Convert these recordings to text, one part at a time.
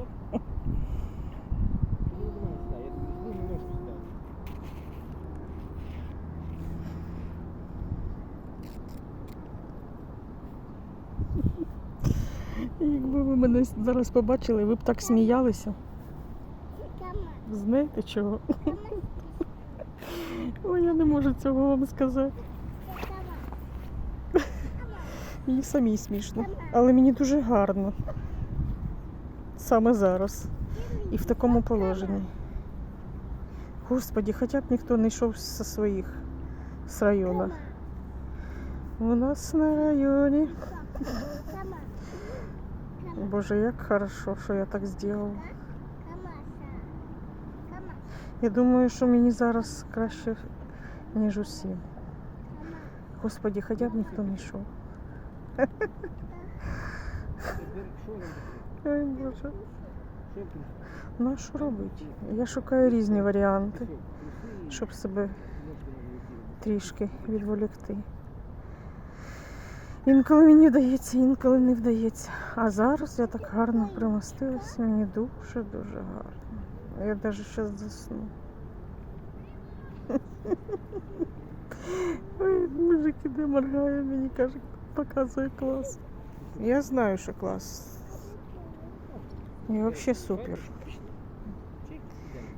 Что? Якби ви мене зараз побачили, ви б так сміялися. Знаєте чого? Ой, я не можу цього вам сказати. Мені самій смішно. Але мені дуже гарно. Саме зараз. І в такому положенні. Господі, хоча б ніхто не йшов зі своїх з району. У нас на районі. Боже, як хорошо, що я так зробила. Я думаю, що мені зараз краще, ніж усім. Господі, хоча б ніхто не йшов. Теперь Что нам такое? Ой, Боже. Что ты? Ну а що робити? Я шукаю різні варіанти, Всё, плюсы и щоб себе немножко надо уйти. трішки відволікти. Інколи мені вдається, інколи не вдається. А зараз я так гарно примостилась, мені дуже-дуже гарно. Я навіть зараз засну. Ой, мужик іде моргає, мені каже, показує клас. Я знаю, що клас. Я взагалі супер.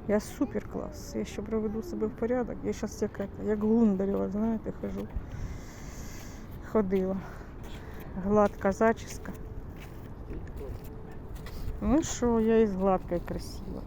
Я супер клас. Я ще приведу себе в порядок. Я зараз як, як гундарева, знаєте, хожу. Ходила. Гладка зачіска. Ну що, я із гладкою красива.